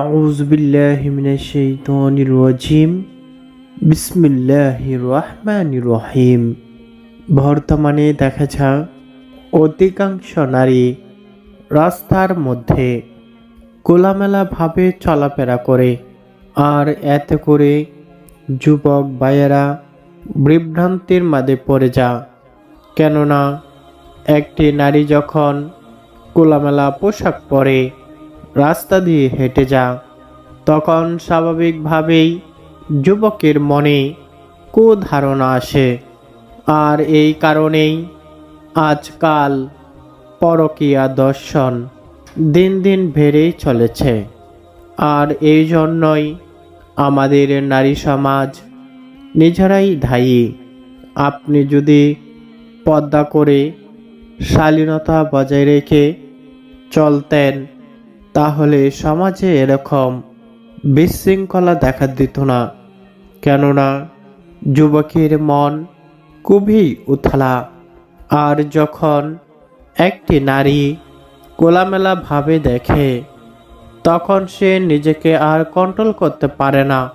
أعوذ بالله من الشيطان الرجيم بسم الله الرحمن الرحيم বর্তমানে দেখা যায় অধিকাংশ নারী রাস্তার মধ্যে খোলামেলাভাবে চলাফেরা করে আর এতে করে যুবক ভাইয়েরা বিভ্রান্তির মাঝে পড়ে যা কেননা একটি নারী যখন খোলামেলা পোশাক পরে রাস্তা দিয়ে হেঁটে যা। তখন স্বাভাবিকভাবেই যুবকের মনে কুধারণা আসে। আর এই কারণেই আজকাল পরকীয়া দর্শন দিন দিন বেড়েই চলেছে। আর এই জন্যই আমাদের নারী সমাজ নিজেরাই দায়ী। আপনি যদি পদ্মা করে শালীনতা বজায় রেখে চলতেন তাহলে সমাজে এরকম বিশৃঙ্খলা দেখা দিত না। কেননা যুবকের মন খুবই উথলা, আর যখন একটি নারী কোলামেলা ভাবে দেখে, তখন সে নিজেকে আর কন্ট্রোল করতে পারে না।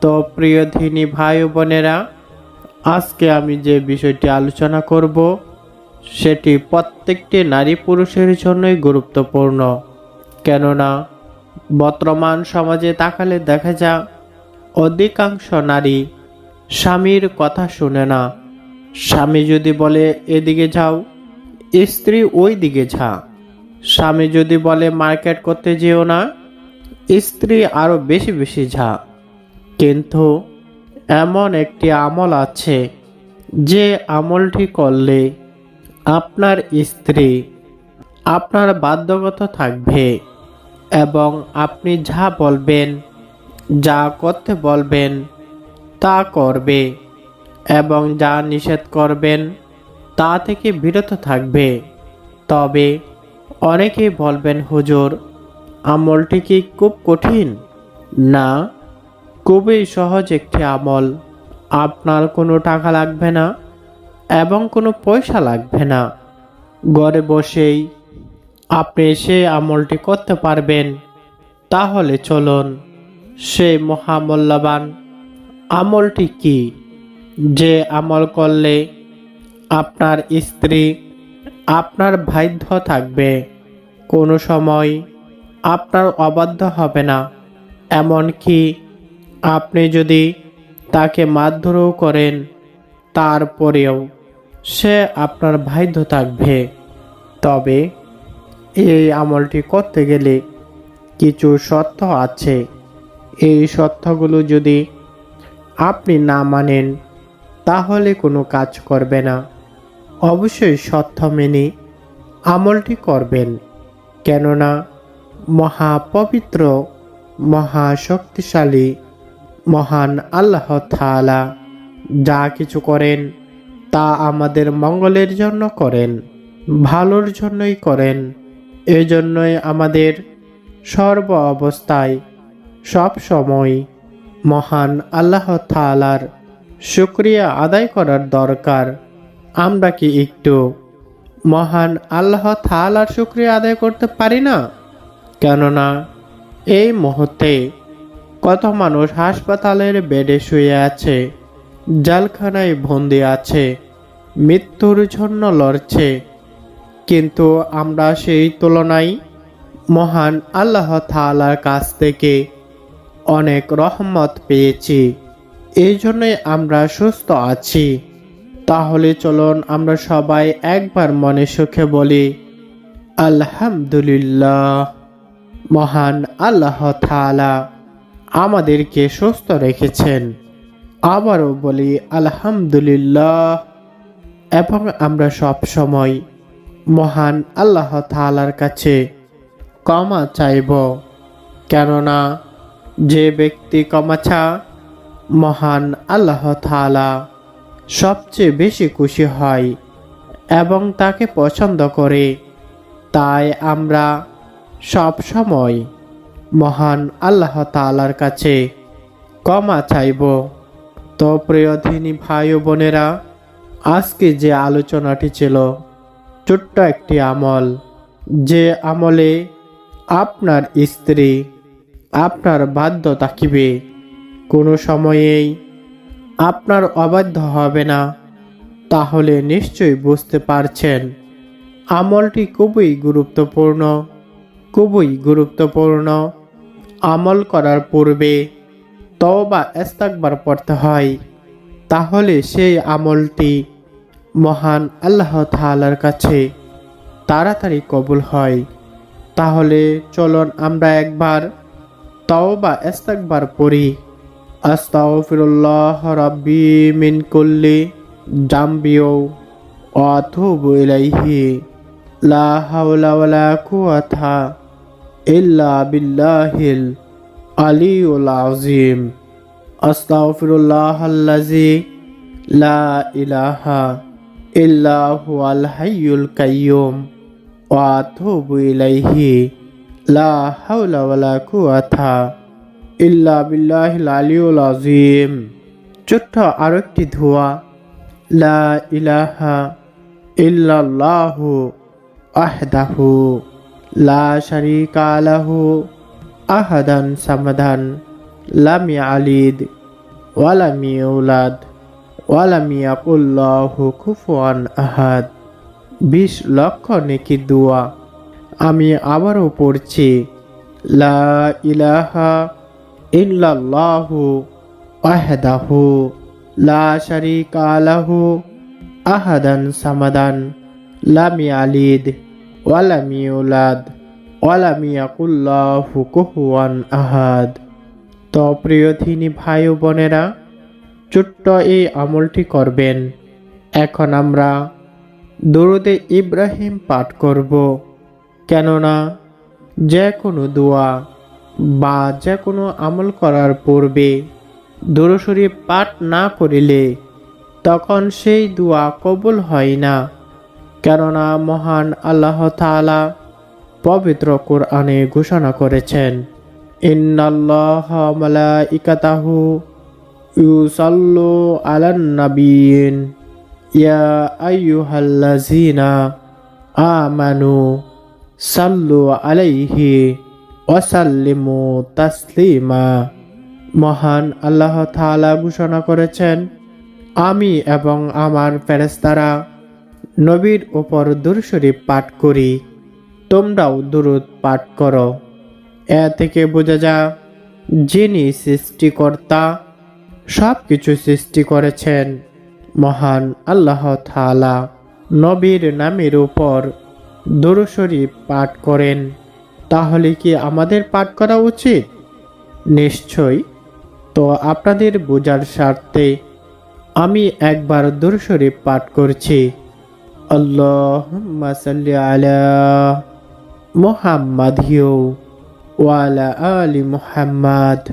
তো প্রিয় প্রিয়ধিনী ভাই বোনেরা, আজকে আমি যে বিষয়টি আলোচনা করব, সেটি প্রত্যেকটি নারী পুরুষের জন্যই গুরুত্বপূর্ণ। কেননা বর্তমান সমাজে তাকালে দেখা যা অধিকাংশ নারী স্বামীর কথা শুনে না। স্বামী যদি বলে, এদিকে যাও। স্ত্রী ওই দিকে যা স্বামী যদি বলে, মার্কেট করতে যেও না। স্ত্রী আরও বেশি বেশি যা কিন্তু এমন একটি আমল আছে, যে আমলটি করলে আপনার স্ত্রী আপনার বাধ্যগত থাকবে। এবং আপনি যা বলবেন, যা করতে বলবেন, তা করবে এবং যা নিষেধ করবেন, তা থেকে বিরত থাকবে। তবে অনেকেই বলবেন, হুজুর, আমলটি কি খুব কঠিন? না, খুবই সহজ একটি আমল। আপনার কোনো টাকা লাগবে না এবং কোনো পয়সা লাগবে না। ঘরে বসেই আপনি সে আমলটি করতে পারবেন। তাহলে চলুন সেই মহামূল্যবান আমলটি কি? যে আমল করলে আপনার স্ত্রী, আপনার বাধ্য থাকবে। কোনো সময় আপনার অবাধ্য হবে না। এমনকি আপনি যদি তাকে মারধরও করেন, তারপরেও সে আপনার বাধ্য থাকবে। তবে এই আমলটি করতে গেলে কিছু সত্য আছে। এই সত্যগুলো যদি আপনি না মানেন, তাহলে কোনো কাজ করবে না। অবশ্যই সত্য মেনে আমলটি করবেন, কেননা মহাপবিত্র, মহাশক্তিশালী, মহান আল্লাহ থালা যা কিছু করেন, তা আমাদের মঙ্গলের জন্য করেন, ভালোর জন্যই করেন। এই জন্যই আমাদের সর্ব অবস্থায় সব সময় মহান আল্লাহ তাআলার শুক্রিয়া আদায় করার দরকার। আমরা কি একটু মহান আল্লাহ তাআলার শুক্রিয়া আদায় করতে পারি না? কেননা এই মুহূর্তে কত মানুষ হাসপাতালের বেডে শুয়ে আছে, জালখানায় বন্দি আছে, মৃত্যুর জন্য লড়ছে কিন্তু আমরা সেই তুলনায় মহান আল্লাহ তাআলার কাছ থেকে অনেক রহমত পেয়েছি। এই জন্যই আমরা সুস্থ আছি। তাহলে চলুন আমরা সবাই একবার মনে সুখে বলি, আলহামদুলিল্লাহ, মহান আল্লাহ তাআলা আমাদেরকে সুস্থ রেখেছেন। আবারও বলি, আলহামদুলিল্লাহ, এবং আমরা সব সময় মহান আল্লাহ তাআলার কাছে ক্ষমা চাইব। কেননা যে ব্যক্তি ক্ষমা চা মহান আল্লাহ তাআলা সবচেয়ে বেশি খুশি হয় এবং তাকে পছন্দ করে। তাই আমরা সব সময় মহান আল্লাহ তালার কাছে ক্ষমা চাইব। তো প্রিয়ধিনী ভাই বোনেরা, আজকে যে আলোচনাটি ছিল ছোট্ট একটি আমল, যে আমলে আপনার স্ত্রী আপনার বাধ্য থাকিবে। কোনো সময়েই আপনার অবাধ্য হবে না। তাহলে নিশ্চয়ই বুঝতে পারছেন, আমলটি খুবই গুরুত্বপূর্ণ খুবই গুরুত্বপূর্ণ। আমল করার পূর্বে তওবা এস্তাকবার পড়তে হয়। তাহলে সেই আমলটি মহান আল্লাহ তাআলার কাছে তাড়াতাড়ি কবুল হয়। তাহলে চলুন আমরা একবার তওবা এস্তাকবার পড়ি। আস্তাগফিরুল্লাহ রাব্বি মিন কুল্লি জামবিও আতুবু ইলাইহি। লা হাওলা ওয়ালা কুওয়াতা ইল্লা বিল্লাহিল আলিউল আযীম। আস্তাগফিরুল্লাহ আল্লাযী লা ইলাহা ইল্লা হুয়াল হাইয়ুল কাইয়্যুম ওয়া আতুবু ইলাইহি লা হাওলা ওয়ালা কুওয়াতা ইল্লা বিল্লাহিল আলিউল আযীম ছোট্ট আরেকটি ধোয়া লা ইলাহা ইল্লাল্লাহু আহদাহু লা শারীকা লাহু আহাদান সামাদান লাম ইয়ালিদ ওয়ালাম ইউলাদ আহাদ। বিশ লক্ষ নেকি দোয়া। আমি আবারও পড়ছি, লা ইলাহা লা লাহু আহাদান সামাদান, লাম ইয়ালিদ ওয়ালাম ইউলাদ ওয়ালাম ইয়াকুল্লাহু কুফুয়ান আহাদ। তো প্রিয় ভাই বোনেরা ছোট্ট এই আমলটি করবেন। এখন আমরা দরুদে ইব্রাহিম পাঠ করব। কেননা যে কোনো দোয়া বা যে কোনো আমল করার পূর্বে দরশরী পাঠ না করিলে তখন সেই দোয়া কবুল হয় না। কেননা মহান আল্লাহ তাআলা পবিত্র কোরআনে ঘোষণা করেছেন, ইন্নাল্লাহ মালাইকাতাহু ইউসাল্লু আলান নাবিয়িন ইয়া আইয়ুহাল্লাযিনা আমানু সাল্লু আলাইহি ওয়াসাল্লিমু তাসলিমা মহান আল্লাহ তাআলা ঘোষণা করেছেন, আমি এবং আমার ফেরেশতারা নবীর ওপর দুরশরীফ পাঠ করি, তোমরাও দুরুদ পাঠ করো। এ থেকে বোঝা যা যিনি সৃষ্টিকর্তা সব কিছু সৃষ্টি করেছেন মহান আল্লাহ তাআলা। নবীর নামের উপর দুরুশরীফ পাঠ করেন। তাহলে কি আমাদের পাঠ করা উচিত? নিশ্চয়ই। তো আপনাদের বোঝার স্বার্থে আমি একবার দুরুশরীফ পাঠ করছি। সাল্লি আলা মুহাম্মাদিও ওয়ালা আলী মুহাম্মাদ।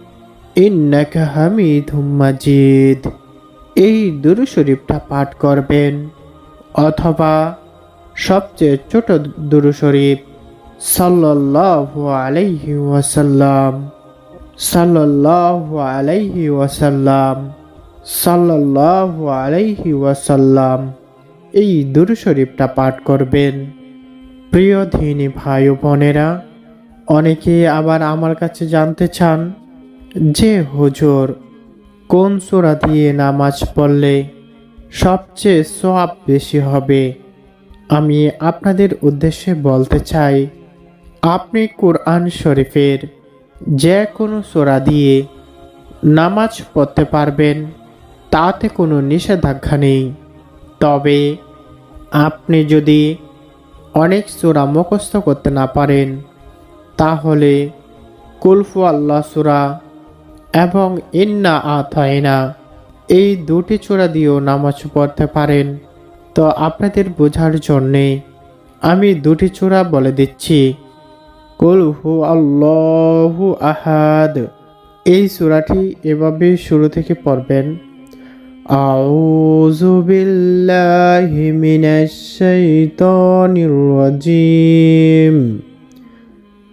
ইন্নাকা হামিদুম মাজিদ। এই দুরু শরীফটা পাঠ করবেন। অথবা সবচেয়ে ছোট দুরু শরীফ, সাল্লাল্লাহু আলাইহি ওয়াসাল্লাম, সাল্লাল্লাহু আলাইহি ওয়াসাল্লাম, সাল্লাল্লাহু আলাইহি ওয়াসাল্লাম। এই দুরু শরীফটা পাঠ করবেন। প্রিয় ধিনী ভাই বোনেরা, অনেকে আবার আমার কাছে জানতে চান যে হুজুর কোন সূরা দিয়ে নামাজ পড়লে সবচেয়ে সওয়াব বেশি হবে? আমি আপনাদের উদ্দেশ্যে বলতে চাই, আপনি কোরআন শরীফের যে কোনো সোরা দিয়ে নামাজ পড়তে পারবেন, তাতে কোনো নিষেধাজ্ঞা নেই। তবে আপনি যদি অনেক সূরা মুখস্থ করতে না পারেন, তাহলে কুলফু আল্লাহ সূরা এবং ইন্না আতাইনা, এই দুটি চূড়া দিয়েও নামাজ পড়তে পারেন। তো আপনাদের বোঝার জন্যে আমি দুটি চূড়া বলে দিচ্ছি। কুল হু আল্লাহু আহাদ। এই সূরাটি এভাবে শুরু থেকে পড়বেন। আউযু বিল্লাহি মিনাশ শাইতানির রাজিম।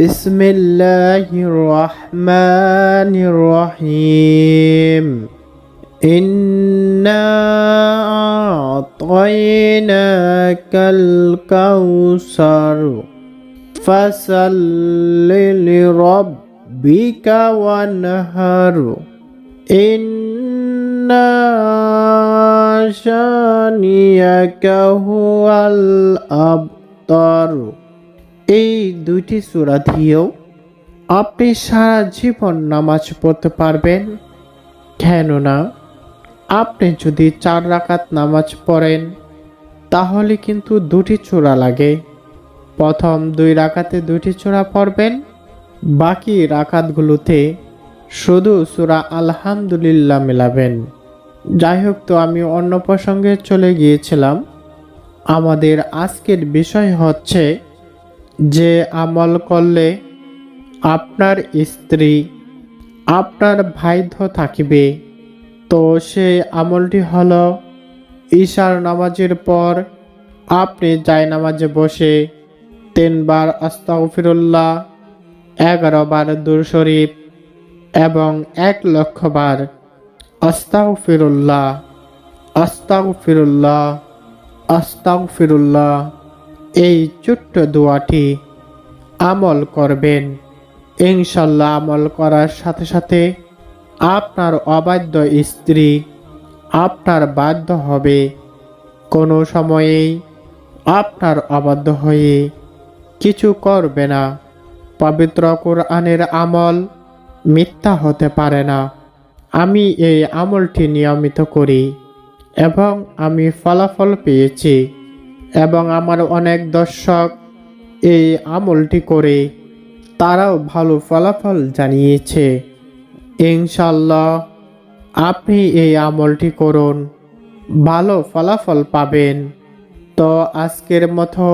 بسم الله الرحمن الرحيم. إنا أعطيناك الكوثر. فصل لربك وانهر إن شانيك هو الأبتر. এই দুইটি সূরা দিয়েও আপনি সারা জীবন নামাজ পড়তে পারবেন। কেননা, আপনি যদি চার রাকাত নামাজ পড়েন, তাহলে কিন্তু দুটি চূড়া লাগে। প্রথম দুই রাকাতে দুটি চূড়া পড়বেন, বাকি রাকাতগুলোতে শুধু সূরা আলহামদুলিল্লাহ মেলাবেন। যাই হোক, তো আমি অন্য প্রসঙ্গে চলে গিয়েছিলাম। আমাদের আজকের বিষয় হচ্ছে যে আমল করলে আপনার স্ত্রী, আপনার ভাইধ্য থাকিবে। তো সেই আমলটি হল ঈশার নামাজের পর আপনি যায় নামাজে বসে তিনবার আস্তাগফিরুল্লাহ, এগারো বার দূর শরীফ এবং এক লক্ষ বার আস্তাগফিরুল্লাহ আস্তাগফিরুল্লাহ আস্তাগফিরুল্লাহ। এই ছোট্ট দোয়াটি আমল করবেন। ইনশাল্লাহ আমল করার সাথে সাথে আপনার অবাধ্য স্ত্রী আপনার বাধ্য হবে। কোনো সময়েই আপনার অবাধ্য হয়ে কিছু করবে না। পবিত্র কোরআনের আমল মিথ্যা হতে পারে না। আমি এই আমলটি নিয়মিত করি এবং আমি ফলাফল পেয়েছি। এবং আমার অনেক দর্শক এই আমলটি করে, তারাও ভালো ফলাফল জানিয়েছে। ইনশাল্লাহ আপনি এই আমলটি করুন, ভালো ফলাফল পাবেন। তো আজকের মতো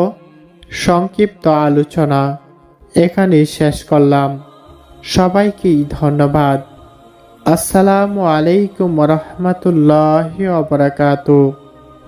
সংক্ষিপ্ত আলোচনা এখানে শেষ করলাম। সবাইকেই ধন্যবাদ। আসসালামু আলাইকুম রহমতুল্লাহ বারাকাতুহ।